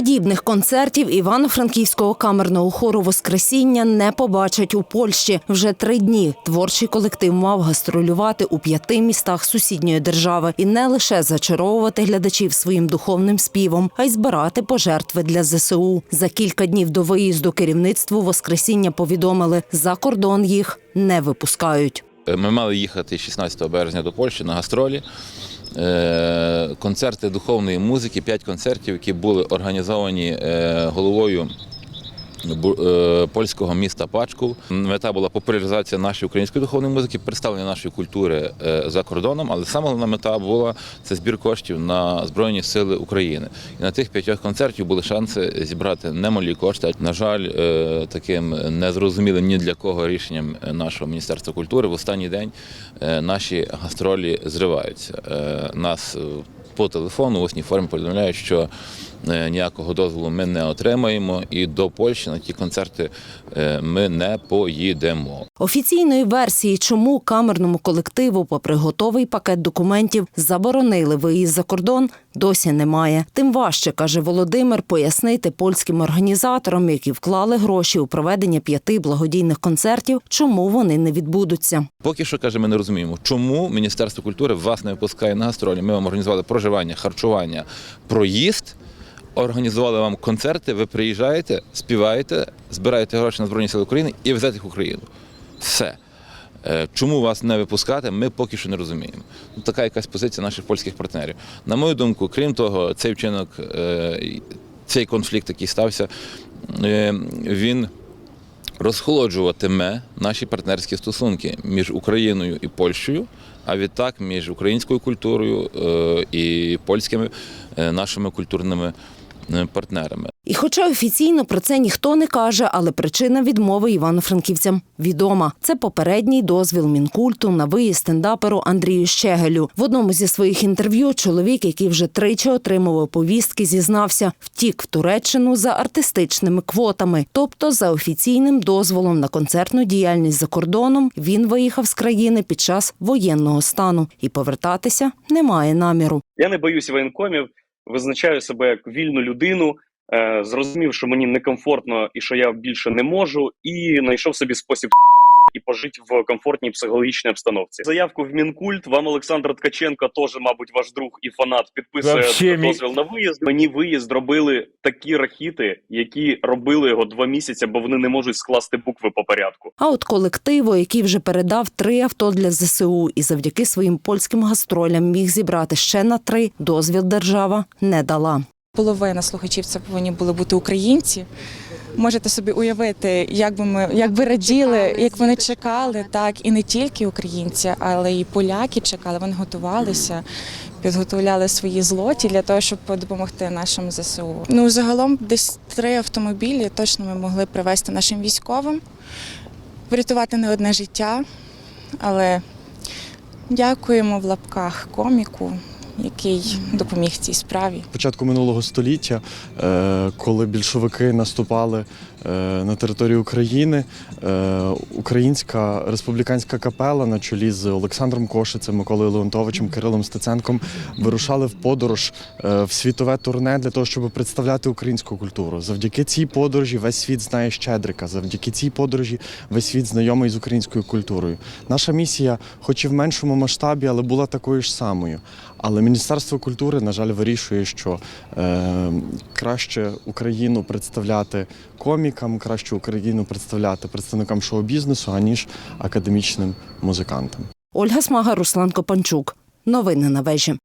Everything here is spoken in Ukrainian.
Подібних концертів Івано-Франківського камерного хору Воскресіння не побачать у Польщі. Вже три дні творчий колектив мав гастролювати у п'яти містах сусідньої держави і не лише зачаровувати глядачів своїм духовним співом, а й збирати пожертви для ЗСУ. За кілька днів до виїзду керівництву Воскресіння повідомили, за кордон їх не випускають. Ми мали їхати 16 березня до Польщі на гастролі. Е, Концерти духовної музики, п'ять концертів, які були організовані е, головою е, польського міста Пачков. Мета була популяризація нашої української духовної музики, представлення нашої культури е, за кордоном, але саме головна мета була це збір коштів на Збройні Сили України. І на тих п'ятьох концертів були шанси зібрати немалі кошти. На жаль, е, таким незрозумілим ні для кого рішенням нашого міністерства культури в останній день е, наші гастролі зриваються. Е, Нас е, по телефону в усній формі повідомляють, що е, ніякого дозволу ми не отримаємо, і до Польщі на ті концерти е, ми не поїдемо. Офіційної версії, чому камерному колективу, попри готовий пакет документів, заборонили виїзд за кордон, досі немає. Тим важче, каже Володимир, пояснити польським організаторам, які вклали гроші у проведення п'яти благодійних концертів, чому вони не відбудуться. Поки що каже, ми не розуміємо, чому Міністерство культури вас не випускає на гастролі. Ми вам організували проживання, харчування, проїзд. Організували вам концерти, ви приїжджаєте, співаєте, збираєте гроші на Збройні Сили України і везете їх в Україну. Все. Е, Чому вас не випускати, ми поки що не розуміємо. Ну, така якась позиція наших польських партнерів. На мою думку, крім того, цей вчинок, е, цей конфлікт, який стався, е, він розхолоджуватиме наші партнерські стосунки між Україною і Польщею, а відтак між українською культурою і польськими нашими культурними партнерами. І хоча офіційно про це ніхто не каже, але причина відмови івано-франківцям відома. Це попередній дозвіл мінкульту на виїзд стендаперу Андрію Щегелю. В одному зі своїх інтерв'ю чоловік, який вже тричі отримував повістки, зізнався, втік в Туреччину за артистичними квотами, тобто за офіційним дозволом на концертну діяльність за кордоном. Він виїхав з країни під час воєнного стану і повертатися немає наміру. Я не боюсь воєнкомів, визначаю себе як вільну людину. Е, Зрозумів, що мені некомфортно і що я більше не можу, і знайшов собі спосіб і пожити в комфортній психологічній обстановці. Заявку в мінкульт вам Олександр Ткаченко, теж, мабуть, ваш друг і фанат, підписує Вообще, дозвіл на виїзд. Мені виїзд робили такі рахіти, які робили його два місяці, бо вони не можуть скласти букви по порядку. А от колективу, який вже передав три авто для ЗСУ і завдяки своїм польським гастролям міг зібрати ще на три, дозвіл держава не дала. Половина слухачів це повинні були бути українці. Можете собі уявити, як би ми як би раділи, як вони чекали, так і не тільки українці, але і поляки чекали. Вони готувалися, підготовляли свої злоті для того, щоб допомогти нашим ЗСУ. Ну загалом десь три автомобілі точно ми могли привезти нашим військовим, врятувати не одне життя, але дякуємо в лапках коміку, який допоміг цій справі. початку минулого століття, е, коли більшовики наступали е, на територію України, е, українська республіканська капела на чолі з Олександром Кошицем, Миколою Леонтовичем, Кирилом Стеценком вирушали в подорож в світове турне для того, щоб представляти українську культуру. Завдяки цій подорожі весь світ знає Щедрика. Завдяки цій подорожі весь світ знайомий з українською культурою. Наша місія, хоч і в меншому масштабі, але була такою ж самою. Але Міністерство культури, на жаль, вирішує, що е, краще Україну представляти комікам, краще Україну представляти представникам шоу-бізнесу, аніж академічним музикантам. Ольга Смага, Руслан Копанчук. Новини на вежі.